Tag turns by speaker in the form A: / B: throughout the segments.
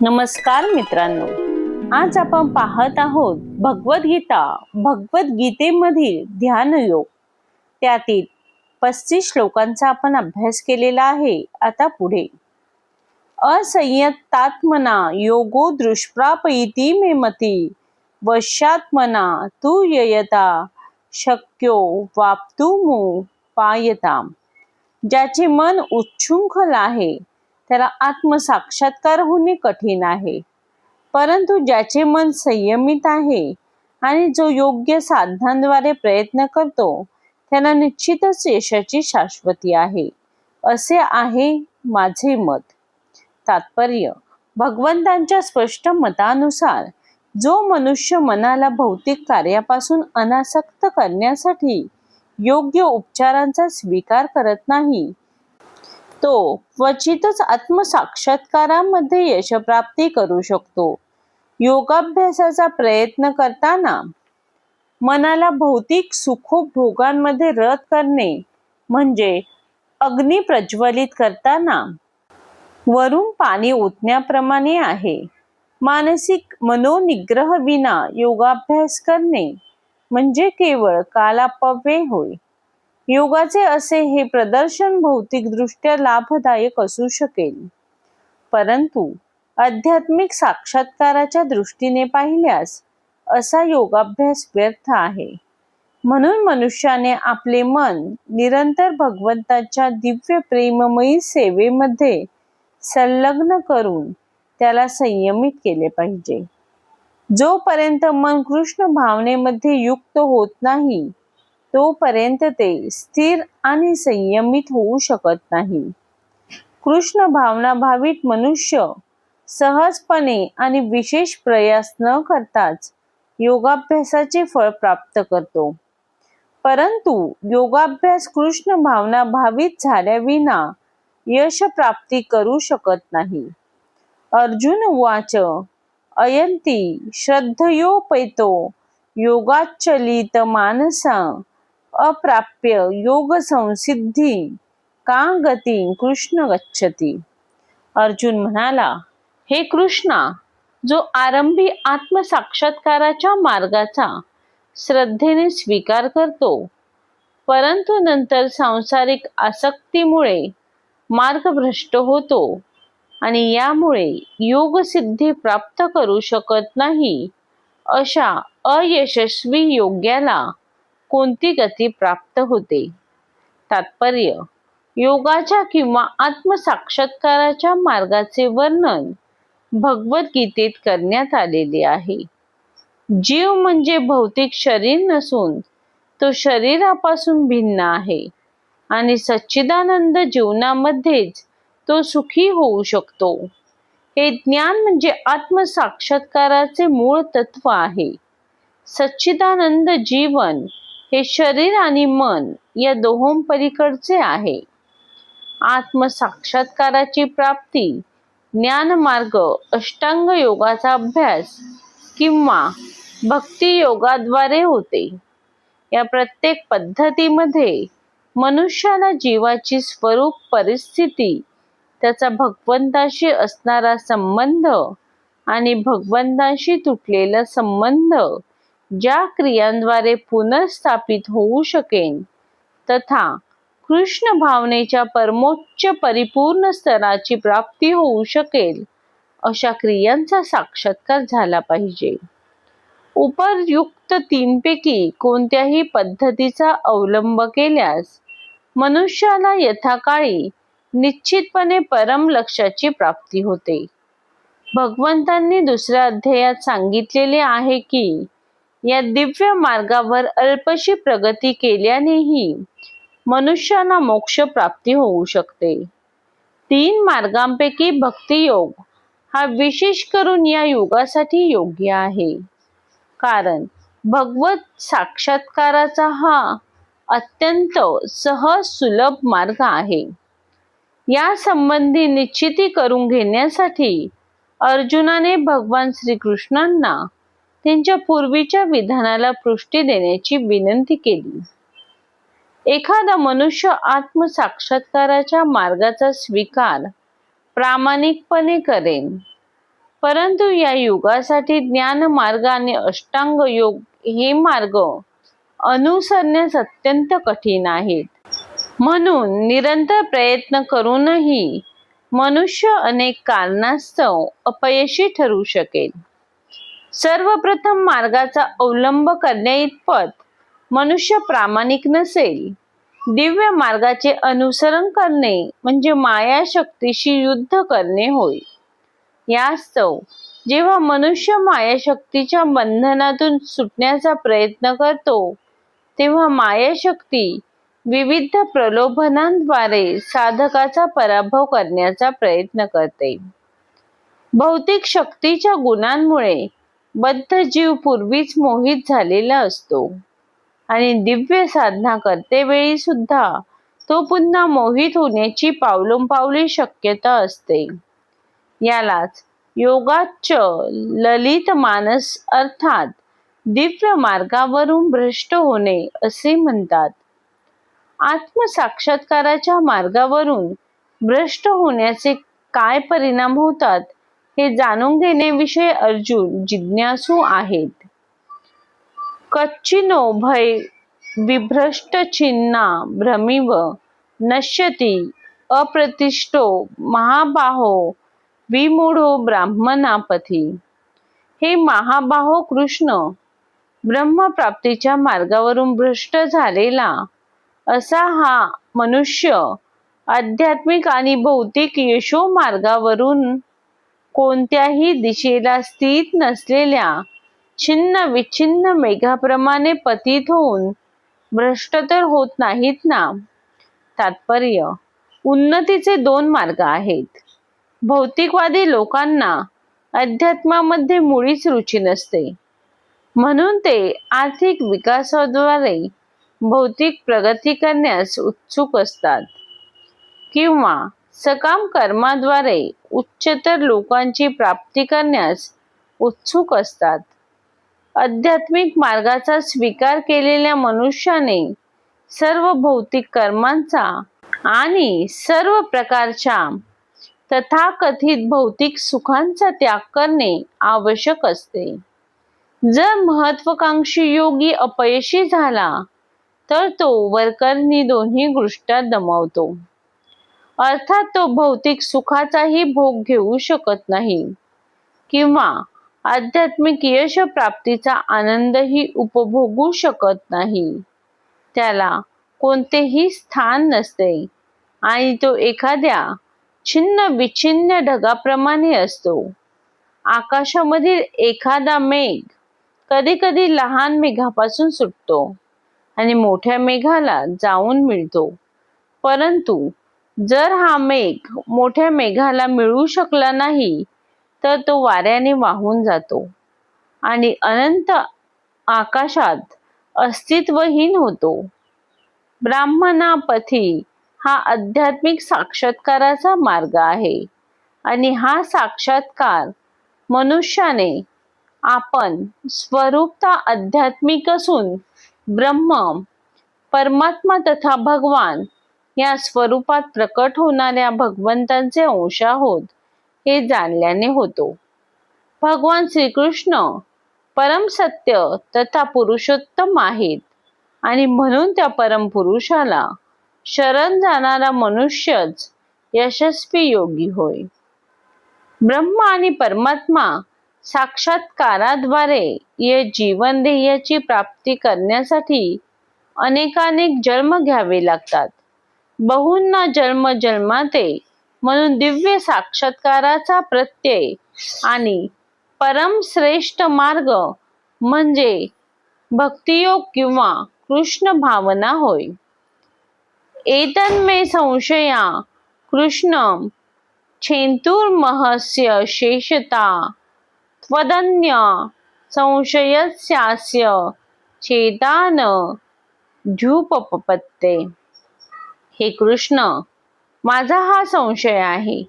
A: नमस्कार मित्रांनो. आज आपण पाहत आहोत भगवद्गीता भगवद्गीतेमधील ध्यान योग. त्यातील पस्तीस श्लोकांचा आपण अभ्यास केलेला आहे आता पुढे. असंयत्तात्मना योगो दृष्प्रापयती मे मती. वशात्मना तू ययता शक्यो वाप्तुमु पायता ज्याचे मन उच्छृंखल आहे त्याला आत्मसाक्षात्कार होणे कठीण आहे. परंतु ज्याचे मन संयमित आहे आणि जो योग्य साधनांद्वारे प्रयत्न करतो त्याला निश्चितच यशाची शाश्वती आहे. असे आहे माझे मत. तात्पर्य भगवंतांच्या स्पष्ट मतानुसार जो मनुष्य मनाला भौतिक कार्यापासून अनासक्त करण्यासाठी योग्य उपचारांचा स्वीकार करत नाही तो क्वचितच आत्मसाक्षात्कारामध्ये यशप्राप्ती करू शकतो. योगाभ्यासाचा प्रयत्न करताना मनाला भौतिक सुखोपभोगांमध्ये रथ करणे म्हणजे अग्नी प्रज्वलित करताना वरून पाणी ओतण्याप्रमाणे आहे. मानसिक मनोनिग्रह विना योगाभ्यास करणे म्हणजे केवळ कालापव्य होय. योगाचे असे हे प्रदर्शन भौतिकदृष्ट्या लाभदायक असू शकेल. परंतु आध्यात्मिक साक्षात्काराच्या दृष्टीने पाहिल्यास असा योगाभ्यास व्यर्थ आहे. म्हणून मनुष्याने आपले मन निरंतर भगवंताच्या दिव्य प्रेममयी सेवेमध्ये संलग्न करून त्याला संयमित केले पाहिजे. जोपर्यंत मन कृष्ण भावनेमध्ये युक्त होत नाही तोपर्यंत ते स्थिर आणि संयमित होऊ शकत नाही. कृष्ण भावना भावित मनुष्य सहजपणे आणि विशेष प्रयास न करताच योगाभ्यासाचे फळ प्राप्त करतो. परंतु योगाभ्यास कृष्ण भावना भावित झाल्याविना यश प्राप्ती करू शकत नाही. अर्जुन वाच अयंती श्रद्धयोपैतो योगाचलित मानसा अप्राप्य योग संसिद्धी का गती कृष्ण गच्छती? अर्जुन म्हणाला हे कृष्णा जो आरंभी आत्मसाक्षात्काराच्या मार्गाचा श्रद्धेने स्वीकार करतो परंतु नंतर सांसारिक आसक्तीमुळे मार्ग भ्रष्ट होतो आणि यामुळे योगसिद्धी प्राप्त करू शकत नाही अशा अयशस्वी योग्याला कोणती गती प्राप्त होते? तात्पर्य योगाच्या किंवा आत्मसाक्षात्काराच्या मार्गाचे वर्णन भगवद्गीतेत करण्यात आलेले आहे. जीव म्हणजे भौतिक शरीर नसून तो शरीरापासून भिन्न आहे आणि सच्चिदानंद जीवनामध्येच तो सुखी होऊ शकतो. हे ज्ञान म्हणजे आत्मसाक्षात्काराचे मूळ तत्व आहे. सच्चिदानंद जीवन हे शरीर आणि मन या दोहों पलीकडचे आहे. आत्मसाक्षात्काराची प्राप्ती ज्ञान मार्ग अष्टांग योगाचा अभ्यास किंवा भक्ती योगाद्वारे होते. या प्रत्येक पद्धतीमध्ये मनुष्याला जीवाची स्वरूप परिस्थिती त्याचा भगवंताशी असणारा संबंध आणि भगवंताशी तुटलेला संबंध ज्या क्रियांद्वारे पुनर्स्थापित होऊ शकेन तथा कृष्ण भावनेच्या परमोच्च परिपूर्ण स्तराची प्राप्ती होऊ शकेल अशा क्रियांचा साक्षात्कार झाला पाहिजे. उपरयुक्त तीनपैकी कोणत्याही पद्धतीचा अवलंब केल्यास मनुष्याला यथाकाळी निश्चितपणे परम लक्षाची प्राप्ती होते. भगवंतांनी दुसऱ्या अध्यायात सांगितलेले आहे की या दिव्य मार्गावर अल्पशी प्रगती केल्यानेही मनुष्याला मोक्ष प्राप्ती होऊ शकते. तीन मार्गांपैकी भक्तियोग हा विशेष करून या योगासाठी योग्य आहे. कारण भगवत साक्षात्काराचा हा अत्यंत सहज सुलभ मार्ग आहे. या संबंधी निश्चिती करून घेण्यासाठी अर्जुनाने भगवान श्रीकृष्णांना त्यांच्या पूर्वीच्या विधानाला पुष्टी देण्याची विनंती केली. एखादा मनुष्य आत्मसाक्षात्काराच्या मार्गाचा स्वीकार प्रामाणिकपणे करेन. परंतु या युगासाठी ज्ञान मार्ग आणि अष्टांग योग हे मार्ग अनुसरण्यास अत्यंत कठीण आहेत. म्हणून निरंतर प्रयत्न करूनही मनुष्य अनेक कारणास्तव अपयशी ठरू शकेल. सर्वप्रथम मार्गाचा अवलंब करण्याइतपत मनुष्य प्रामाणिक नसेल. दिव्य मार्गाचे अनुसरण करणे म्हणजे माया शक्तीशी युद्ध करणे होय. यास्तव जेव्हा मनुष्य माया शक्तीच्या बंधनातून सुटण्याचा प्रयत्न करतो तेव्हा माया शक्ती विविध प्रलोभनांद्वारे साधकाचा पराभव करण्याचा प्रयत्न करते. भौतिक शक्तीच्या गुणांमुळे बद्ध जीव पूर्वीच मोहित झालेला असतो. आणि दिव्य साधना करते वेळी सुद्धा तो पुन्हा मोहित होण्याची पावलोंपावली शक्यता असते. यालाच योगाच ललित मानस अर्थात दिव्य मार्गावरून भ्रष्ट होणे असे म्हणतात. आत्मसाक्षात्काराच्या मार्गावरून भ्रष्ट होण्याचे काय परिणाम होतात? हे जाणून घेण्याविषयी अर्जुन जिज्ञासू आहेत. कच्चिनो भय विभ्रष्ट छिन्ना भ्रमिव नश्यती अप्रतिष्ठो महाबाहो विमूढो ब्राह्मणापथी. हे महाबाहो कृष्ण ब्रह्मप्राप्तीच्या मार्गावरून भ्रष्ट झालेला असा हा मनुष्य आध्यात्मिक आणि भौतिक यशो मार्गावरून कोणत्याही दिशेला स्थित नसलेल्या छिन्न विच्छिन्न मेघाप्रमाणे पतित होऊन भ्रष्ट तर होत नाहीत ना? तात्पर्य उन्नतीचे दोन मार्ग आहेत. भौतिकवादी लोकांना अध्यात्मामध्ये मुळीच रुची नसते. म्हणून ते आर्थिक विकासाद्वारे भौतिक प्रगती करण्यास उत्सुक असतात. किंवा सकाम कर्माद्वारे उच्चतर लोकांची प्राप्ती करण्यास उत्सुक असतात. आध्यात्मिक मार्गाचा स्वीकार केलेल्या मनुष्याने सर्व भौतिक कर्मांचा आणि सर्व प्रकारच्या तथाकथित भौतिक सुखांचा त्याग करणे आवश्यक असते. जर महत्वाकांक्षी योगी अपयशी झाला तर तो वरकरणी दोन्ही गोष्टी दमावतो. अर्थात तो भौतिक सुखाचाही भोग घेऊ शकत नाही. किंवा आध्यात्मिक यश प्राप्तीचा आनंदही उपभोगू शकत नाही. त्याला कोणतेही स्थान नसते आणि तो एखाद्या छिन्न विछिन्न ढगाप्रमाणे असतो. आकाशामधील एखादा मेघ कधी कधी लहान मेघापासून सुटतो आणि मोठ्या मेघाला जाऊन मिळतो. परंतु जर हा मेघ मोठ्या मेघाला मिळू शकला नाही तर तो वाऱ्याने वाहून जातो आणि अनंत आकाशात अस्तित्वहीन होतो. ब्राह्मणापथी हा आध्यात्मिक साक्षात्काराचा मार्ग आहे आणि हा साक्षात्कार मनुष्याने आपण स्वरूपता आध्यात्मिक असून ब्रह्म परमात्मा तथा भगवान या स्वरूपात प्रकट होणाऱ्या भगवंतांचे अंश आहोत हे जाणल्याने होतो. भगवान श्रीकृष्ण परम सत्य तथा पुरुषोत्तम आहेत आणि म्हणून त्या परम पुरुषाला शरण जाणारा मनुष्यच यशस्वी योगी होय. ब्रह्म आणि परमात्मा साक्षात्काराद्वारे या जीवन ध्येयाची प्राप्ती करण्यासाठी अनेकानेक जन्म घ्यावे लागतात. बहुंना जन्म जन्माते. म्हणून दिव्य साक्षात्काराचा प्रत्यय आणि परम श्रेष्ठ मार्ग म्हणजे भक्तियोग किंवा कृष्ण भावना होय. एतन्मे संशया कृष्ण छेंतुर्महस्य शेषता त्वदन्य संशयस्यास्य चेतान झूपपत्ते हे कृष्ण माझा हा संशय आहे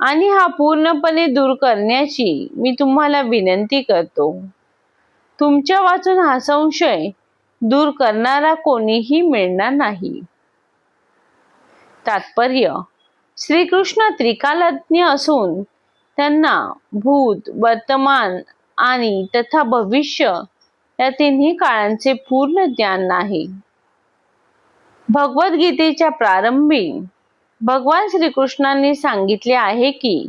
A: आणि हा पूर्णपणे दूर करण्याची मी तुम्हाला विनंती करतो. तुमच्या वाचून हा संशय दूर करणारा कोणीही मिळणार नाही. तात्पर्य श्रीकृष्ण त्रिकालज्ञ असून त्यांना भूत वर्तमान आणि तथा भविष्य या तिन्ही काळांचे पूर्ण ज्ञान नाही. भगवद्गीतेच्या प्रारंभी भगवान श्रीकृष्णांनी सांगितले आहे की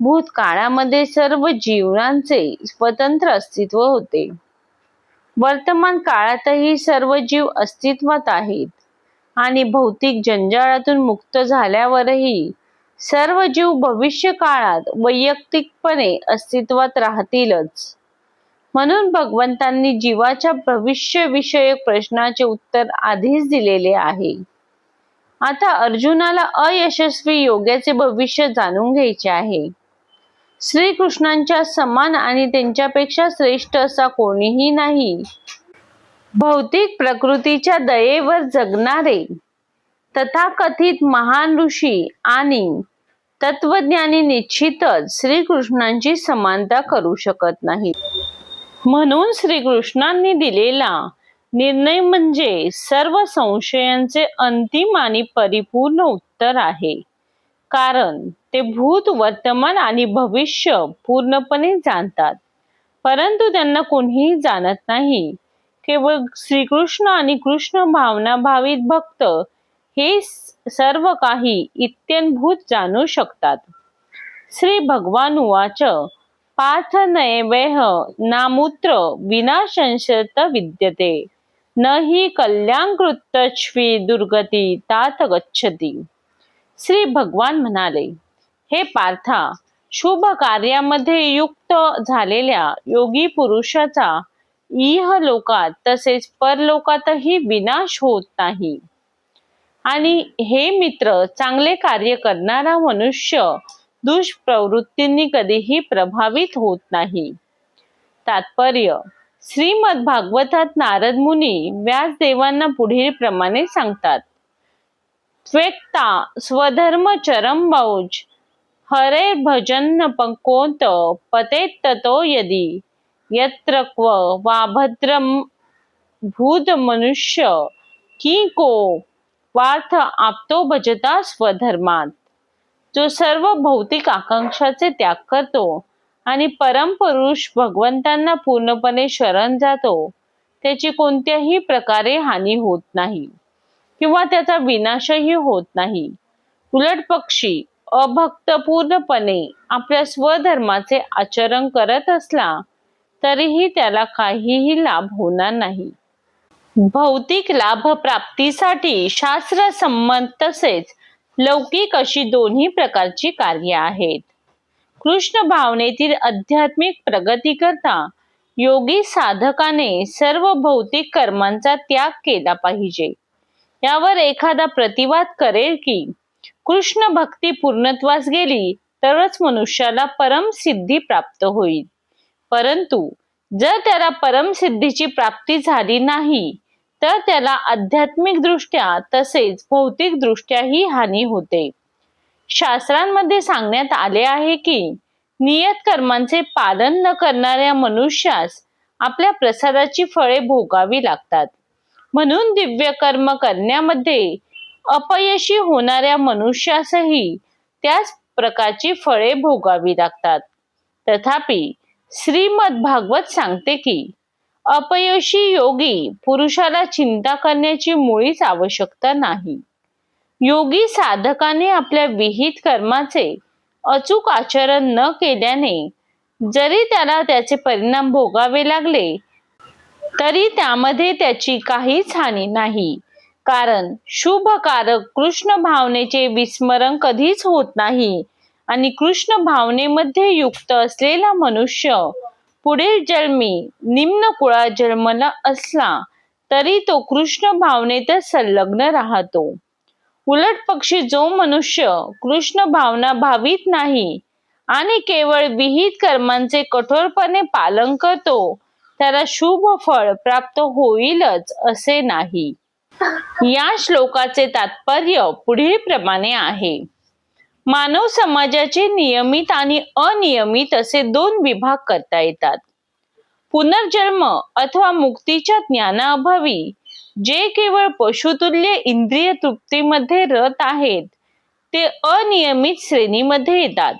A: भूतकाळामध्ये सर्व जीवनांचे स्वतंत्र अस्तित्व होते. वर्तमान काळातही सर्व जीव अस्तित्वात आहेत आणि भौतिक जंजाळातून मुक्त झाल्यावरही सर्व जीव भविष्य काळात वैयक्तिकपणे अस्तित्वात राहतीलच. म्हणून भगवंतांनी जीवाच्या भविष्यविषयक प्रश्नाचे उत्तर आधीच दिलेले आहे. आता अर्जुनाला अयशस्वी योग्याचे भविष्य जाणून घ्यायचे आहे. श्रीकृष्णांच्या समान आणि त्यांच्यापेक्षा श्रेष्ठ असा कोणीही नाही. भौतिक प्रकृतीच्या दयेवर जगणारे तथाकथित महान ऋषी आणि तत्वज्ञानी निश्चितच श्रीकृष्णांची समानता करू शकत नाही म्हणून श्रीकृष्णांनी दिलेला निर्णय म्हणजे सर्व संशयांचे अंतिम आणि परिपूर्ण उत्तर आहे. कारण ते भूत वर्तमान आणि भविष्य पूर्णपणे जाणतात. परंतु त्यांना कोणीही जाणत नाही. केवळ श्रीकृष्ण आणि कृष्ण भावना भावित भक्त हे सर्व काही इत्यंभूत जाणू शकतात. श्री भगवान उवाच पार्थ नैवेह नामूत्र विनाशंशत विद्यते. न हि कल्याणकृतश्वी दुर्गती तात गच्छती. श्री भगवान म्हणाले हे पार्था शुभ कार्यामध्ये युक्त झालेल्या योगी पुरुषाचा इह लोकात तसेच परलोकातही विनाश होत नाही. आणि हे मित्र चांगले कार्य करणारा मनुष्य दुष्प्रवृत्तींनी कधीही प्रभावित होत नाही. तात्पर्य श्रीमद भागवतात नारद मुनी व्यासदेवांना पुढील प्रमाणे सांगतात. त्वेक्ता स्वधर्म चरम बौज हरे भजन पंकोत पते ततो यदी, यत्र क्व वा भद्रम भूत मनुष्य, की को पार्थ आपतो भजता स्वधर्मात. जो सर्व भौतिक आकांक्षाचे त्याग करतो आणि परमपुरुष भगवंतांना पूर्णपणे शरण जातो त्याची कोणत्याही प्रकारे हानी होत नाही किंवा त्याचा विनाशही होत नाही. उलट पक्षी अभक्तपूर्णपणे आपल्या स्वधर्माचे आचरण करत असला तरीही त्याला काहीही लाभ होणार नाही. भौतिक लाभ प्राप्तीसाठी शास्त्र संमत तसेच लौकिक अशी दोन्ही प्रकारची कार्य आहेत. कृष्ण भावनेतील आध्यात्मिक प्रगती करता योगी साधकाने सर्व भौतिक कर्मांचा त्याग केला पाहिजे. यावर एखादा प्रतिवाद करेल की कृष्ण भक्ती पूर्णत्वास गेली तरच मनुष्याला परमसिद्धी प्राप्त होईल. परंतु जर त्याला परमसिद्धीची प्राप्ती झाली नाही तर त्याला आध्यात्मिक दृष्ट्या तसेच भौतिक दृष्ट्याही हानी होते. शास्त्रांमध्ये सांगण्यात आले आहे की नियत कर्मांचे पालन न करणाऱ्या मनुष्यास आपल्या प्रसादाची फळे भोगावी लागतात. म्हणून दिव्य कर्म करण्यामध्ये अपयशी होणाऱ्या मनुष्यासही त्याच प्रकारची फळे भोगावी लागतात. तथापि श्रीमद भागवत सांगते की अपयशी योगी पुरुषाला चिंता करण्याची मुळीच आवश्यकता नाही. योगी साधकाने आपल्या विहित कर्माचे अचूक आचरण न केल्याने जरी त्याला त्याचे परिणाम भोगावे लागले तरी त्यामध्ये त्याची काहीच हानी नाही. कारण शुभकारक कृष्ण भावनेचे विस्मरण कधीच होत नाही आणि कृष्ण भावनेमध्ये युक्त असलेला मनुष्य पुढील जन्मी निम्न कुळात जन्मला असला तरी तो कृष्ण भावनेतच संलग्न राहतो. उलट पक्षी जो मनुष्य कृष्ण भावना भावित नाही आणि केवळ विहित कर्मांचे कठोरपणे पालन करतो त्याला शुभ फळ प्राप्त होईलच असे नाही. या श्लोकाचे तात्पर्य पुढील प्रमाणे आहे. मानव समाजाचे नियमित आणि अनियमित असे दोन विभाग करता येतात. पुनर्जन्म अथवा मुक्तीच्या ज्ञानाअभावी जे केवळ पशुतुल्य इंद्रिय तृप्तीमध्ये रत आहेत ते अनियमित श्रेणीमध्ये येतात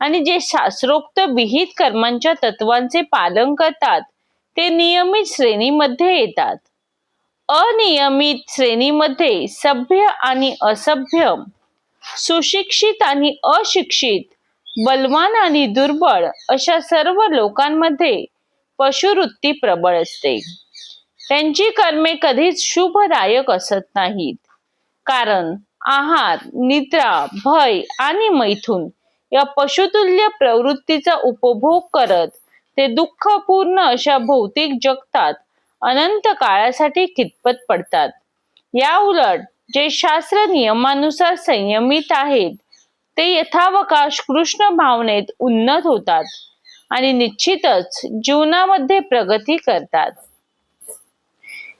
A: आणि जे शास्त्रोक्त विहित कर्मांच्या तत्वांचे पालन करतात ते नियमित श्रेणीमध्ये येतात. अनियमित श्रेणीमध्ये सभ्य आणि असभ्य सुशिक्षित आणि अशिक्षित बलवान आणि दुर्बळ अशा सर्व लोकांमध्ये पशुवृत्ती प्रबळ असते. त्यांची कर्मे कधीच शुभदायक असत नाहीत. कारण आहार निद्रा भय आणि मैथून या पशुतुल्य प्रवृत्तीचा उपभोग करत ते दुःखपूर्ण अशा भौतिक जगतात अनंत काळासाठी कितपत पडतात. या उलट जे शास्त्र नियमानुसार संयमित आहेत ते यथावकाश कृष्ण भावनेत उन्नत होतात आणि निश्चितच जीवनामध्ये प्रगती करतात.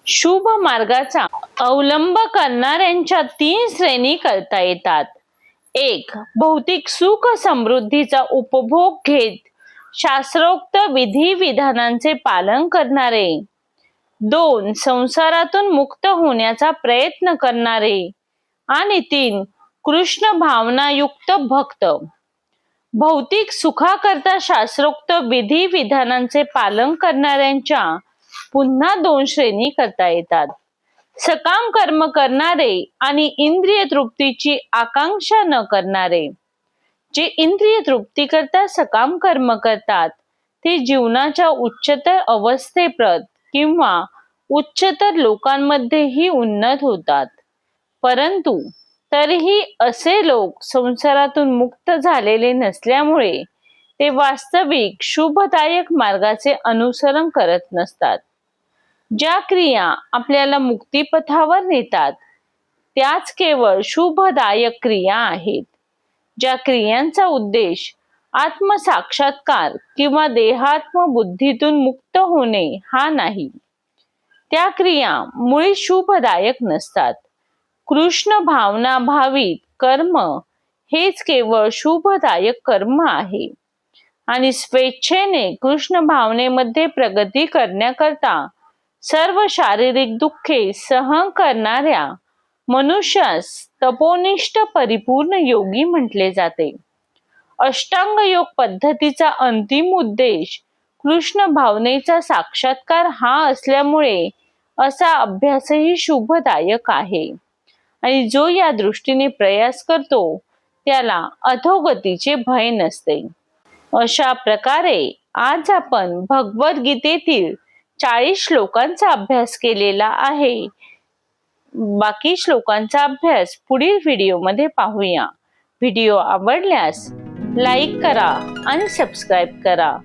A: शुभ मार्गाचा अवलंब करणाऱ्यांच्या तीन श्रेणी करता येतात. एक भौतिक सुख समृद्धीचा उपभोग घेत शास्त्रोक्त विधी विधानांचे पालन करणारे. दोन संसारातून मुक्त होण्याचा प्रयत्न करणारे. आणि तीन कृष्ण भावनायुक्त भक्त. भौतिक सुखाकरता शास्त्रोक्त विधी विधानांचे पालन करणाऱ्यांच्या पुन्हा दोन श्रेणी करता येतात. सकाम कर्म करणारे आणि इंद्रिय तृप्तीची आकांक्षा न करणारे. जे इंद्रिय तृप्ती करता सकाम कर्म करतात ते जीवनाच्या उच्चतर अवस्थेप्रत किंवा उच्चतर लोकांमध्येही उन्नत होतात. परंतु तरीही असे लोक संसारातून मुक्त झालेले नसल्यामुळे ते वास्तविक शुभदायक मार्गाचे अनुसरण करत नसतात. ज्या क्रिया आपल्याला मुक्तिपथावर नेतात त्याच केवळ शुभदायक क्रिया आहेत. ज्या क्रियांचा उद्देश आत्मसाक्षात्कार किंवा देहात्म बुद्धीतून मुक्त होणे हा नाही. त्या क्रिया मुळी शुभदायक नसतात. कृष्ण भावना भावित कर्म हेच केवळ शुभदायक कर्म आहे. आणि स्वेच्छेने कृष्ण भावनेमध्ये प्रगती करण्याकरता सर्व शारीरिक दुःखे सहन करणाऱ्या मनुष्यास तपोनिष्ठ परिपूर्ण योगी म्हटले जाते. अष्टांग योग पद्धतीचा अंतिम उद्देश कृष्ण भावनेचा साक्षात्कार हा असल्यामुळे असा अभ्यासही शुभदायक आहे. आणि जो या दृष्टीने प्रयास करतो त्याला अधोगतीचे भय नसते. अशा प्रकारे आज आपण भगवद्गीतेतील चाळीस श्लोकांचा अभ्यास केलेला आहे. बाकी श्लोकांचा अभ्यास पुढील व्हिडिओमध्ये पाहूया. व्हिडिओ आवडल्यास लाईक करा आणि सबस्क्राईब करा.